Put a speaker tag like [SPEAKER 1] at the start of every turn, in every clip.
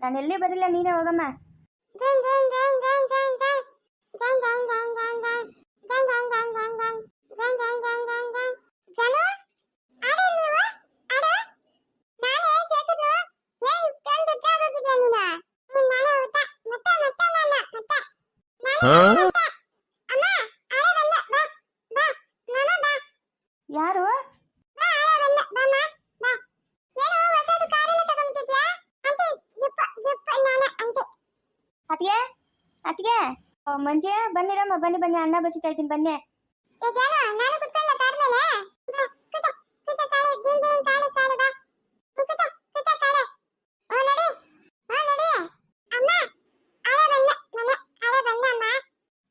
[SPEAKER 1] ನಾನು ಎಲ್ಲಿ ಬರಲಿಲ್ಲ ನೀನೇ ಹೋಗಮ್ಮ. ಯಾರು ಮಂಜೆ ಬನ್ನಿರಮ್ಮ ಬನ್ನಿ ಬನ್ನಿ ಅಣ್ಣ ಬಸಿತಾ ಇದ್ದೀನಿ ಬನ್ನಿ.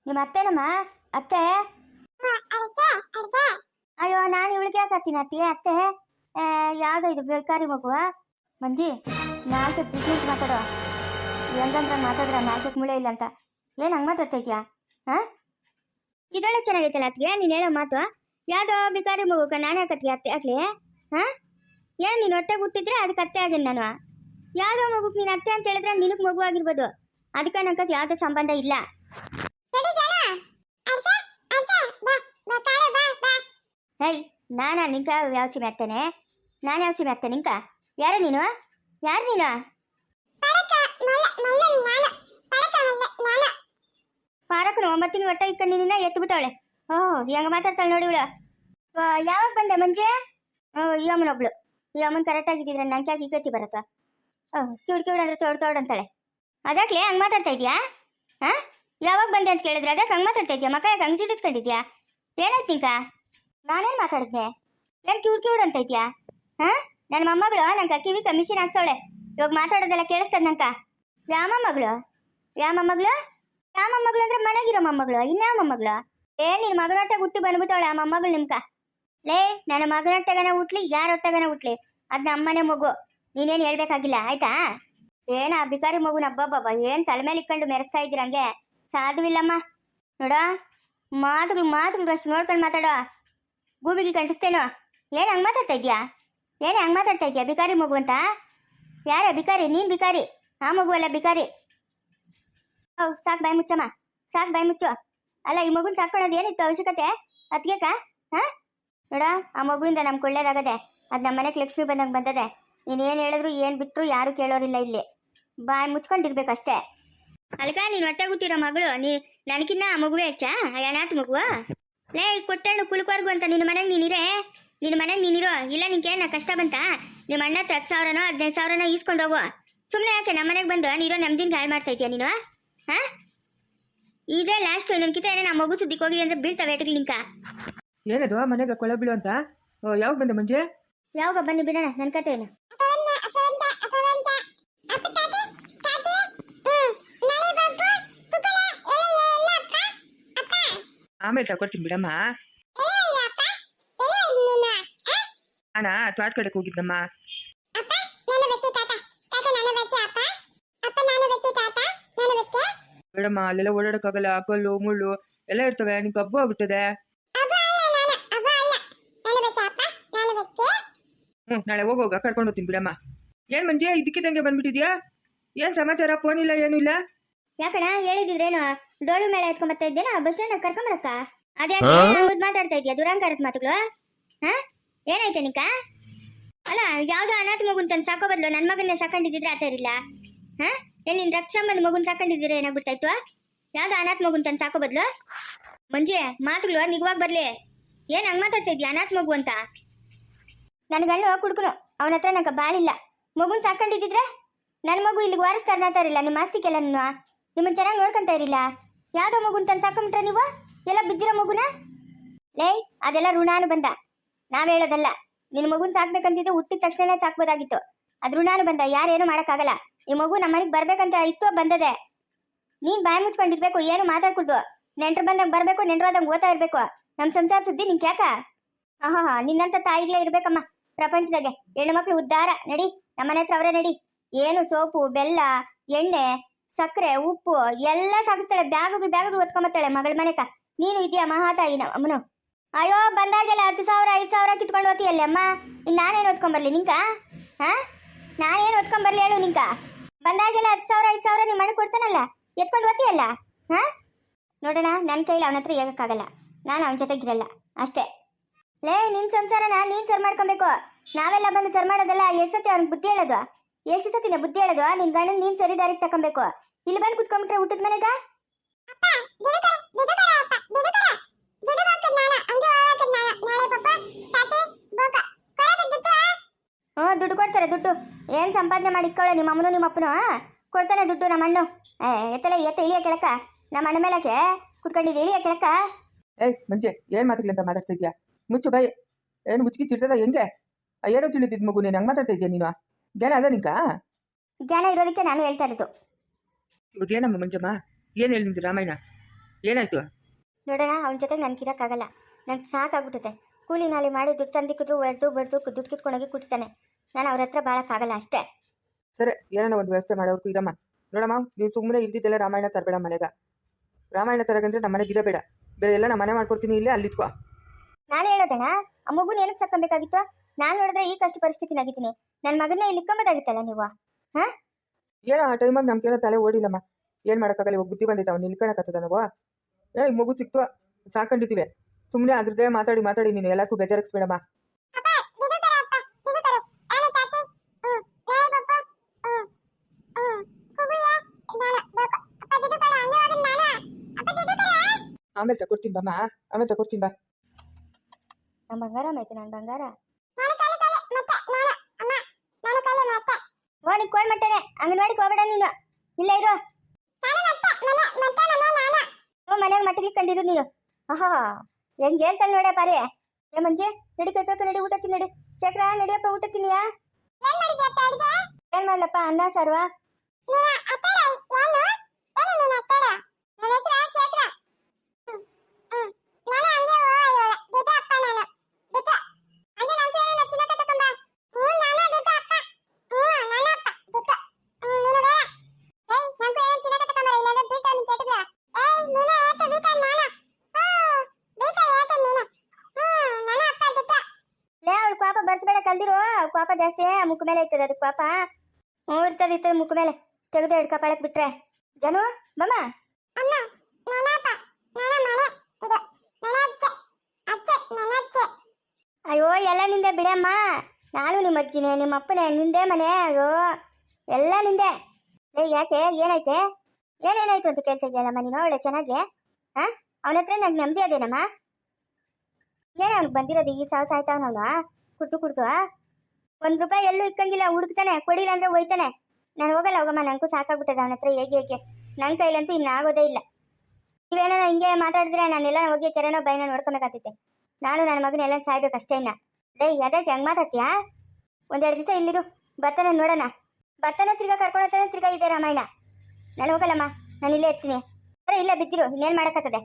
[SPEAKER 1] ನಿಮ್ಮ ಅತ್ತೆನಮ್ಮ? ಅತ್ತೆ? ಅಯ್ಯೋ ನಾನು ಇವಳಿಗೆ ಹಾಕತ್ತೀನಿ ಅತ್ತೆ ಅತ್ತೆ. ಯಾವ್ದು ಇದು ಬೇಕಾರಿ ಮಗು ಮಂಜಿ ನಾಲ್ಕು ಬಿಸ್ನೆಸ್ ಮಾತಾಡೋ. ಹೆಂಗಂದ್ರೆ ಮಾತಾಡ್ರ ನಾಲ್ಕಕ್ಕೆ ಮುಳೆ ಇಲ್ಲ ಅಂತ. ಏನು ಹಂಗೆ ಮಾತಾಡ್ತಾ ಇದೆಯಾ? ಹಾಂ? ಇದೊಳ್ಳೆ ಚೆನ್ನಾಗೈತಲ್ಲ ಅತ್ತಿಗೆ? ನೀನು ಹೇಳೋ ಮಾತು? ಯಾವುದೋ ಬಿಕಾರಿ ಮಗುಕ ನಾನೇ ಯಾಕತ್ಗೆ ಅತ್ತೆ ಆಗ್ಲಿ ಹಾಂ? ಏನು ನೀನು ಹೊಟ್ಟೆ ಹುಟ್ಟಿದ್ರೆ ಅದಕ್ಕೆ ಅತ್ತೆ ಆಗಿನ ನಾನು? ಯಾವುದೋ ಮಗುಕ್ ನೀನು ಅತ್ತೆ ಅಂತ ಹೇಳಿದ್ರೆ ನಿನಗೆ ಮಗು ಆಗಿರ್ಬೋದು. ಅದಕ್ಕೆ ನನಗೆ ಯಾವುದೇ ಸಂಬಂಧ ಇಲ್ಲ. ಹೇಯ್ ನಾನಾ ನಿಂಕ? ಯಾವ ಸಿಮೆ ಅತ್ತೇನೆ? ನಾನು ಯಾವ ಸಿಮೆ ಅತ್ತೆ ನಿಂಕ? ಯಾರು ನೀನು? ಯಾರು ನೀನು. ಪಾರಕನು ಒಂಬತ್ತು ತಿಂಗಳು ಹೊಟ್ಟೆ ಇಕ್ಕ ನಿನ್ನ ಎತ್ತು ಬಿಟ್ಟವಳೆ ಓ, ಹೆಂಗ ಮಾತಾಡ್ತಾಳೆ ನೋಡಿ ಇವಳು. ಯಾವಾಗ ಬಂದೆ ಮಂಜೆ? ಈ ಅಮ್ಮನೊಬ್ಳು. ಈ ಅಮ್ಮನ ಕರೆಕ್ಟ್ ಆಗಿದ್ದಿದ್ರೆ ನಂಗೆ ಯಾಕೆ ಈಗತ್ತಿ ಬರತ್ತ? ಓ ಕಿವಿಡ್ ಕಿವಿಡ್ ಅಂದ್ರೆ ತೋಡ್ ತೋಡ್ ಅಂತಾಳೆ. ಅದಕ್ಲೆ ಹಂಗೆ ಮಾತಾಡ್ತಾ ಇದೀಯಾ? ಹಾ ಯಾವಾಗ ಬಂದೆ ಅಂತ ಕೇಳಿದ್ರೆ ಅದಕ್ಕೆ ಹಂಗೆ ಮಾತಾಡ್ತಾ ಇದೀಯಾ? ಮಕ್ಕ ಯಾಕೆ ಹಂಗೆ ಸಿಡಿಸ್ಕೊಂಡಿದ್ಯಾ ಏನಾಯ್ತು ನಿಂಕ? ನಾನೇನು ಮಾತಾಡಿದ್ನೆ ಏನು ಕಿವಿಡ್ ಕಿವಿಡ್ ಅಂತ ಇದೆಯಾ? ಹಾ ನನ್ನ ಮೊಮ್ಮಗಳು ನಂಗೆ ಕಿವಿ ಕಮಿಷನ್ ಹಾಕ್ಸವಳೆ. ಇವಾಗ ಮಾತಾಡೋದೆಲ್ಲ ಕೇಳಿಸ್ತದ ನಂಕ. ಯಾವ ಮೊಮ್ಮಗಳು ಯಾವ ಮೊಮ್ಮಗಳು ಯಾವ ಮೊಮ್ಮಗಳು ಅಂದ್ರೆ ಮನೆಗಿರೋ ಮೊಮ್ಮಗಳು ಇನ್ಯಾವ ಮೊಮ್ಮಗಳು? ಏ, ನಿನ್ ಮಗನೊಟ್ಟೆ ಹುಟ್ಟಿ ಬಂದ್ಬಿಟ್ಟವಳೆ ಆ ಮೊಮ್ಮಗಳು ನಿಮ್ಕ? ಲೇ, ನನ್ನ ಮಗನೊಟ್ಟೆಗನ ಹುಟ್ಲಿ ಯಾರ ಹೊಟ್ಟೆಗನ ಹುಟ್ಲಿ? ಅದ್ ನಮ್ಮನೆ ಮಗು. ನೀನೇನ್ ಹೇಳ್ಬೇಕಾಗಿಲ್ಲ, ಆಯ್ತಾ? ಏನ ಆ ಬಿಕಾರಿ ಮಗುನ, ಅಬ್ಬಬ್ಬಬ್ಬ, ಏನ್ ತಲೆ ಮೇಲೆ ಇಕ್ಕೊಂಡು ಮೆರೆಸ್ತಾ ಇದ್ರಂಗೆ ಸಾಧುವಿಲ್ಲಮ್ಮ ನೋಡ, ಮಾತುಗಳು ಮಾತುಗಳು ಅಷ್ಟು ನೋಡ್ಕೊಂಡು ಮಾತಾಡೋ. ಗೂಬಿಗೆ ಕಂಟಿಸ್ತೇನೋ ಏನ್ ಹಂಗ್ ಮಾತಾಡ್ತಾ ಇದ್ಯಾ ಏನ್ ಹಂಗ್ ಮಾತಾಡ್ತಾ ಇದ್ಯಾ ಬಿಕಾರಿ ಮಗು ಅಂತ? ಯಾರ ಬಿಕಾರಿ ನೀನ್ ಬಿಕಾರಿ ಆ ಮಗು ಅಲ್ಲ ಬಿಕಾರಿ ಹೌದು, ಸಾಕು ಬಾಯಿ ಮುಚ್ಚಮ್ಮ. ಸಾಕು ಬಾಯಿ ಮುಚ್ಚು. ಅಲ್ಲ, ಈ ಮಗುನ ಸಾಕೊಳ್ಳೋದು ಏನಿತ್ತು ಅವಶ್ಯಕತೆ? ಅದ್ಗೆಕ ಹಾ? ನೋಡ, ಆ ಮಗುವಿಂದ ನಮ್ಗೆ ಒಳ್ಳೇದಾಗದೆ ಅದು ನಮ್ಮ ಮನೆಗೆ ಲಕ್ಷ್ಮಿ ಬಂದಂಗೆ ಬಂದದೆ. ನೀನು ಏನು ಹೇಳಿದ್ರು ಏನು ಬಿಟ್ಟರು ಯಾರು ಕೇಳೋರಿಲ್ಲ ಇಲ್ಲಿ. ಬಾಯಿ ಮುಚ್ಕೊಂಡಿರ್ಬೇಕಷ್ಟೇ. ಅಲ್ಕ, ನೀನು ಹೊಟ್ಟೆ ಹುಟ್ಟಿರೋ ಮಗಳು, ನೀ ನನಗಿನ್ನ ಆ ಮಗುವೇ ಹೆಚ್ಚಾ ಅನಾಥ ಮಗುವ? ಲೇ, ಈ ಕೊಟ್ಟಣ್ಣು ಕುಲ್ಕೋರ್ಗು ಅಂತ ನಿನ್ನ ಮನೆಗೆ ನೀನಿರೇ ನಿನ್ನ ಮನೆಗೆ ನೀನಿರೋ ಇಲ್ಲ ನಿನ್ಗೇನ ಕಷ್ಟ ಬಂತ? ನಿಮ್ಮ ಅಣ್ಣ ಹತ್ತು ಸಾವಿರನೋ, ಹದಿನೈದು ಸಾವಿರನೋ ಈಸ್ಕೊಂಡು ಹೋಗು. ಸುಮ್ಮನೆ ಯಾಕೆ ನಮ್ಮ ಮನೆಗೆ ಬಂದು ನೀರೋ ನಮ್ದಿನ ಹಾಳು ಮಾಡ್ತಾ ಇದೀಯ ನೀನು? ಹಾ? ಇದೇ ಲಾಸ್ಟ್ ನನ್ಕಿತ ಏನೋ ನಮ್ಮ ಮಗು ಸುದ್ದಿಗೆ ಹೋಗಿ ಅಂದ್ರೆ ಬೀಳ್ತಾವೆ ಏಟಿಗೆ ನಿಂಕ
[SPEAKER 2] ಏನದು ಮನೆಗೆ ಕೊಳ ಬೀಳು ಅಂತ? ಓ ಯಾವಾಗ ಬಂದೆ ಮಂಜೆ?
[SPEAKER 1] ಯಾವಾಗ ಬನ್ನಿ ಬಿಡೋಣ ನನ್ನ ಕತೆ ಏನು?
[SPEAKER 2] ಆಮೇಲೆ ತಗೊಳ್ತೀನಿ ಬಿಡಮ್ಮ. ಅಣ್ಣ ತ್ವಾಟ್ ಕಡೆಗೆ ಹೋಗಿದ್ದಮ್ಮ. ಬೇಡಮ್ಮ ಅಲ್ಲೆಲ್ಲ ಓಡಾಡಕ್ಕಾಗಲ್ಲ ಕಲ್ಲು ಮುಳ್ಳು ಎಲ್ಲ ಇರ್ತವೆ ನಿಂಗೆ ಕಬ್ಬು ಆಗುತ್ತದೆ? ಹ್ಞೂ ನಾಳೆ ಹೋಗೋಗ ಕರ್ಕೊಂಡು ಹೋಗ್ತೀನಿ ಬಿಡಮ್ಮ. ಏನ್ ಮಂಜೆ ಇದಕ್ಕಿದ್ದಂಗೆ ಬಂದ್ಬಿಟ್ಟಿದ್ಯಾ? ಏನ್ ಸಮಾಚಾರ ಫೋನ್ ಇಲ್ಲ ಏನು ಇಲ್ಲ?
[SPEAKER 1] ಯಾಕಣ ಹೇಳಿದಿದ್ರೇನು ಡೋಳು ಮೇಳ ಎತ್ಕೊಂಡ್ ಬರ್ತಾ ಇದ್ದೇನಾ ಬಸ್ ಸ್ಟ್ಯಾಂಡ್ ಕರ್ಕೊಂಬರಕ್ಕ ಅದೇ ಮಾತಾಡ್ತಾ ಇದ್ಯಾ ದುರಾಂಕಾರದ ಮಾತುಗಳು? ಹಾ? ಏನಾಯ್ತು ನಿಕ ಅಲ್ಲ ಯಾವ್ದೋ ಅನಾಥ ಮಗು ತಂದು ಸಾಕೋ ಬದ್ಲು ನನ್ನ ಮಗನ್ನೇ ಸಾಕೊಂಡಿದ್ರೆ ಆತ ಇರಲಿಲ್ಲ. ಹಾ? ಏನ್ ನಿನ್ ರಕ್ತ ಸಂಬಂಧ ಮಗುನ್ ಸಾಕೊಂಡಿದ್ದೀರಾ? ಏನಾಗ್ಬಿಡ್ತಾಯ್ತು ಯಾವ್ದು ಅನಾಥ ಮಗುನ್ ತಂದು ಸಾಕೋ ಬದ್ಲು? ಮಂಜೆ ಮಾತುಗಳು ನಿಗವಾಗಿ ಬರ್ಲಿ. ಏನ್ ಹಂಗ್ ಮಾತಾಡ್ತಾ ಇದ್ಯಾ, ಅನಾಥ ಮಗು ಅಂತ? ನನ್ ಗಂಡು ಕುಡ್ಕನು, ಅವನ ಹತ್ರ ನಂಗೆ ಬಾಳಿಲ್ಲ ಮಗುನ್ ಸಾಕೊಂಡಿದ್ದಿದ್ರೆ ನನ್ ಮಗು ಇಲ್ಲಿಗೆ ವಾರಸ್ತಾರ ಇರಲಿಲ್ಲ ನಿಮ್ಮ ಆಸ್ತಿಗೆಲ್ಲ ನಾನು ನಿಮ್ಮನ್ನ ಚೆನ್ನಾಗಿ ನೋಡ್ಕೊಂತ ಇರಲಿಲ್ಲ ಯಾವ್ದೋ ಮಗುನ್ ತನ್ ಸಾಕೊಂಬಿಟ್ರೆ ನೀವು? ಎಲ್ಲ ಬಿದ್ದಿರೋ ಮಗುನ? ಲೇ, ಅದೆಲ್ಲ ಋಣಾನು ಬಂದ ನಾವ್ ಹೇಳೋದಲ್ಲ, ನಿನ್ ಮಗುನ್ ಸಾಕ್ಬೇಕಂತಿದ್ರೆ ಹುಟ್ಟಿದ ತಕ್ಷಣನೇ ಸಾಕ್ಬೋದಾಗಿತ್ತು. ಅದ್ ಋಣಾನು ಬಂದ ಯಾರೇನು ಮಾಡಕ್ಕಾಗಲ್ಲ. ಈ ಮಗು ನಮ್ಮ ಮನೆಗೆ ಬರ್ಬೇಕಂತ ಇತ್ತು, ಬಂದದೆ. ನೀನ್ ಬಾಯಿ ಮುಚ್ಕೊಂಡಿರ್ಬೇಕು, ಏನು ಮಾತಾಡ್ಕೊಳ್ದು. ನೆಂಟ್ರು ಬಂದಾಗ ಬರ್ಬೇಕು, ನೆಂಟ್ರು ಆದಂಗೆ ಓದ್ತಾ ಇರ್ಬೇಕು. ನಮ್ ಸಂಸಾರ ಸುದ್ದಿ ನಿಂಗೆ ಯಾಕ? ಆಹಾ ನಿನ್ನಂತ ತಾಯಿಗಳೇ ಇರ್ಬೇಕಮ್ಮ, ಪ್ರಪಂಚದಾಗೆ. ಹೆಣ್ಣು ಮಕ್ಳು ಉದ್ಧಾರ ನಡಿ ನಮ್ಮನೆ ಹತ್ರ ಅವರೇ ನಡಿ. ಏನು ಸೋಪು, ಬೆಲ್ಲ, ಎಣ್ಣೆ, ಸಕ್ಕರೆ, ಉಪ್ಪು, ಎಲ್ಲ ಸಾಗಿಸ್ತಾಳೆ ಬ್ಯಾಗ್ ಬ್ಯಾಗ್ ಒತ್ಕೊಂಬತ್ತಾಳೆ ಮಗಳ ಮನೆಕ. ನೀನು ಇದೆಯಾ ಮಹಾತಾಯಿ ಅಮ್ಮನು ಅಯ್ಯೋ, ಬಂದಾಗೆಲ್ಲ ಹತ್ತು ಸಾವಿರ, ಐದು ಸಾವಿರ ಕಿತ್ಕೊಂಡು ಹೋಗ್ತೀಯಲ್ಲ ಅಮ್ಮ? ಇನ್ನು ನಾನೇನು ಓದ್ಕೊಂಬರ್ಲಿ ನಿಂಕ? ಹಾ? ನಾನೇನು ಓದ್ಕೊಂಬರ್ಲಿ ಹೇಳು ನಿಂಕ? ಬಂದಾಗೆಲ್ಲ ಹತ್ತು ಸಾವಿರ ಐದು ಸಾವಿರ ನಿಮ್ಮ ಮನೆ ಕೊಡ್ತಾನಲ್ಲ? ಎತ್ಕೊಂಡು ಓದ್ತೀಯಲ್ಲ ಹಾ? ನೋಡೋಣ ನನ್ನ ಕೈಲಿ ಅವನ ಹತ್ರ ಹೇಗಕ್ಕಾಗಲ್ಲ. ನಾನು ಅವನ ಜೊತೆಗಿರಲ್ಲ ಅಷ್ಟೇ. ಲೇ ನಿನ್ ಸಂಸಾರನ ನೀನ್ ಸರ್ ಮಾಡ್ಕೊಬೇಕು. ನಾವೆಲ್ಲ ಬಂದು ಸರ್ ಮಾಡೋದಲ್ಲ ಎಷ್ಟು ಸತಿ ಅವ್ನಿಗೆ ಬುದ್ಧಿ ಹೇಳೋದು? ಎಷ್ಟು ಸತಿನ ಬುದ್ಧಿ ಹೇಳೋದು? ನಿನ್ ಗಂಡನ ನೀನ್ ಸರಿ ದಾರಿಗೆ ತಕೊಬೇಕು. ಇಲ್ಲಿ ಬಂದು ಕುತ್ಕೊಂಡ್ಬಿಟ್ರೆ ಊಟದ ಮನೆಗ? ಹ್ಞೂ ದುಡ್ಡು ಕೊಡ್ತಾರೆ ದುಡ್ಡು. ಏನ್ ಸಂಪಾದನೆ ಮಾಡಿ ಇಟ್ಕೊಳ್ಳೋ ನಿಮ್ಮ ಅಮ್ಮನು ನಿಮ್ಮ ಅಪ್ಪನು ಕೊಡ್ತಾನೆ ದುಡ್ಡು ನಮ್ಮ ಅಣ್ಣು. ಏ ಎತ್ತಲ್ಲ ಎತ್ತ ಇಳಿಯ ಕೆಳಕ. ನಮ್ಮ ಅಣ್ಣ ಮೇಲಕ್ಕೆ ಕುತ್ಕೊಂಡಿದ್ದು ಇಳಿಯ ಕೆಳಕ.
[SPEAKER 2] ಏಯ್ ಮಂಜೆ ಏನು ಮಾತಾಡ್ಲಿ ಮಾತಾಡ್ತಾ ಇದೀಯಾ ಮುಚ್ಚು ಬೈ ಏನು ಮುಚ್ಚಿಗೆ ಚಿಡ್ತದ ಹೆಂಗೆ? ಏನೋ ತಿಳಿದಿದ್ದು ಮಗು ನೀನು ಹಂಗೆ ಮಾತಾಡ್ತಾ ಇದೀಯ ನೀನು? ಜ್ಞಾನ ಅದ ನಿಂಕ?
[SPEAKER 1] ಜ್ಞಾನ ಇರೋದಕ್ಕೆ ನಾನು ಹೇಳ್ತಾ ಇರೋದು.
[SPEAKER 2] ಇವಾಗ ಏನಮ್ಮ ಮಂಜಮ್ಮ? ಏನು ಹೇಳಿದ್ದು ರಾಮಾಯಣ? ಏನಾಯ್ತು?
[SPEAKER 1] ನೋಡೋಣ ಅವನ ಜೊತೆಗೆ ನನ್ಗೆ ಇರೋಕ್ಕಾಗಲ್ಲ. ನಂಗೆ ಸಾಕಾಗ್ಬಿಟ್ಟದೆ ಕೂಲಿ ನಾಲಿ ಮಾಡಿ ದುಡ್ಡು ತಂದಿಕ್ಕಿದ್ರು ಒಡೆದು ಬಡ್ದು ದುಡ್ಡು ಕಿತ್ಕೊಂಡೋಗಿ ಕುಟ್ತಾನೆ ನಾನು ಅವ್ರ ಹತ್ರ ಬಾಳಕ್ಕಾಗಲ್ಲ ಅಷ್ಟೇ.
[SPEAKER 2] ಸರಿ ಏನಾನ ಒಂದು ವ್ಯವಸ್ಥೆ ಮಾಡೋರ್ಗೂ ಇರಮ್ಮ. ನೋಡಮ್ಮ ನೀವು ಸುಮ್ಮನೆ ಇಲ್ದಿದ್ದೆಲ್ಲ ರಾಮಾಯಣ ತರಬೇಡ ಮನೆಗ. ರಾಮಾಯಣ ತರಗಂದ್ರೆ ನಮ್ಮ ಮನೆಗೆ ಇರಬೇಡ. ಬೇರೆ ಎಲ್ಲ ನಮ್ಮ ಮನೆ ಮಾಡ್ಕೊಡ್ತೀನಿ ಇಲ್ಲೇ ಅಲ್ಲಿತ್ಕೋ
[SPEAKER 1] ನಾನು ಹೇಳೋದಣ್ಣ ಆ ಮಗುನ ಏನಕ್ಕೆ ಸಾಕೊಬೇಕಾಗಿತ್ತು ನಾನು ನೋಡಿದ್ರೆ ಈ ಕಷ್ಟ ಪರಿಸ್ಥಿತಿನಾಗಿದ್ದೀನಿ ನನ್ನ ಮಗನ್ನ ಇಲ್ಲಿ ಇಕ್ಕೊಂಬೋದಾಗಿತ್ತಲ್ಲ ನೀವು?
[SPEAKER 2] ಏನೋ ಆ ಟೈಮಾಗ ನಮ್ಗೇನೋ ತಲೆ ಓಡಿಲ್ಲಮ್ಮ. ಏನು ಮಾಡೋಕ್ಕಾಗಲ್ಲ ಇವಾಗ ಬುದ್ಧಿ ಬಂದಿತ್ತು ಅವ್ನು ನಿಲ್ಕೊಳಕತ್ತದ ನಾವು. ಏನೋ ಈ ಮಗು ಸಿಕ್ತು. ಸಾಕೊಂಡಿದ್ದೀವಿ ಸುಮ್ಮನೆ ಅದ್ರದ್ದೇ ಮಾತಾಡಿ ಮಾತಾಡಿ ನೀನು ಎಲ್ಲಕ್ಕೂ ಬೇಜಾರಿಸ್ಬೇಡಮ್ಮ. ಆಮೇಲೆ ತಗೊಡ್ತೀನಿ ಬಮ್ಮ ಆಮೇಲೆ ತಗೊಡ್ತೀನಿ ಬಾ
[SPEAKER 1] ನಮ್ಮ ಬಂಗಾರ ಆಯ್ತು ನನ್ನ ಬಂಗಾರ ಓ ನೀ ಕೋಳ್ ಮಟ್ಟನೆ ಅಂಗನವಾಡಿಗೆ ಹೋಗ್ಬೇಡ ನೀನು ಇಲ್ಲ ಇರು ಹ್ಞೂ ಮನೆಯಾಗ ಮಟ್ಟಿಗೆ ಕಂಡಿರು ನೀನು ಆಹಾ ಹೆಂಗ್ ಹೇಳ್ತಾನೆ ನೋಡ ಪಾರಿ ಏ ಮಂಜೆ ನಡಿ ಕೈತೊಳ್ಕ ನಡಿ ಊಟ ತಿನ್ನಡಿ ಶೇಖರ ನಡಿಯಪ್ಪ ಊಟ ತಿನ್ನಿಯಾ ಏನ್ ಮಾಡ್ಲಪ್ಪ ಅನ್ನ ಸಾರ್ವಾ ಕಲ್ದಿರು ಪಾಪ ಜಾಸ್ತಿ ಮುಖ ಮೇಲೆ ಇರ್ತದೆ ಅದು ಪಾಪ. ಹ್ಞೂ ಇರ್ತದೆ ಇರ್ತದೆ ಮುಖ ಮೇಲೆ. ತೆಗೆದು ಹಿಡ್ಕಪಾಳಕ್ ಬಿಟ್ರೆ. ಜನು ಬಮ್ಮ ಅಯ್ಯೋ ಎಲ್ಲ ನಿಂದೆ ಬಿಡಮ್ಮ. ನಾನು ನಿಮ್ಮ ಅಜ್ಜಿನೇ ನಿಮ್ಮ ಅಪ್ಪನೇ ನಿಂದೆ ಮನೆ. ಅಯ್ಯೋ ಎಲ್ಲ ನಿಂದೆ. ಏ ಯಾಕೆ ಏನೈತೆ ಏನೇನಾಯ್ತು ಅಂತ ಕೇಳ್ತಾ ಇದೆಯಲ್ಲಮ್ಮ ನೀನು ಒಳ್ಳೆ ಚೆನ್ನಾಗೆ? ಹಾ ಅವನ ಹತ್ರ ನಂಗೆ ನೆಮ್ಮದಿ ಅದೇನಮ್ಮ? ಏನೇ ಅವ್ನಿಗೆ ಬಂದಿರೋದು ಈ ಸಾವು ಸಾಯ್ತಾವನವನು ಕುಡ್ದು ಕುಡ್ದು ಒಂದ್ ರೂಪಾಯಿ ಎಲ್ಲೂ ಇಕ್ಕಂಗಿಲ್ಲ, ಹುಡುಕ್ತಾನೆ, ಕೊಡಿಲ್ಲ ಅಂದ್ರೆ ಹೋಯ್ತಾನೆ. ನಾನು ಹೋಗಲ್ಲ ಹೋಗಮ್ಮ ನನಗೂ ಸಾಕಾಗ್ಬಿಟ್ಟದ ಅವನ ಹತ್ರ ಹೇಗೆ ಹೇಗೆ. ನನ್ನ ಕೈಲಂತೂ ಇನ್ನು ಆಗೋದೇ ಇಲ್ಲ. ನೀವೇನೋ ಹಿಂಗೆ ಮಾತಾಡಿದ್ರೆ ನಾನೆಲ್ಲ ಹೋಗಿ ಕೆರೆನೋ ಬೈನ ನೋಡ್ಕೊಬೇಕಾಗ್ತೈತೆ. ನಾನು ನನ್ನ ಮಗನ ಎಲ್ಲ ಸಾಯ್ಬೇಕು ಅಷ್ಟೇ ಇನ್ನ. ಡೇ ಅದಕ್ಕೆ ಹೆಂಗ್ ಮಾತಾಡ್ತೀಯಾ? ಒಂದೆರಡು ದಿವಸ ಇಲ್ಲಿರು, ಬರ್ತಾನೆ ನೋಡೋಣ. ಬರ್ತಾನೆ ತಿರ್ಗಾ ಕರ್ಕೊಂಡು ತಿರ್ಗಾ ಇದೆ ರಾಮಾಯಣ. ನಾನು ಹೋಗಲ್ಲಮ್ಮ, ನಾನು ಇಲ್ಲೇ ಇರ್ತೀನಿ. ಇಲ್ಲೇ, ಬಿದ್ದಿರು, ಇನ್ನೇನ್ ಮಾಡೋಕ್ಕತ್ತದೆ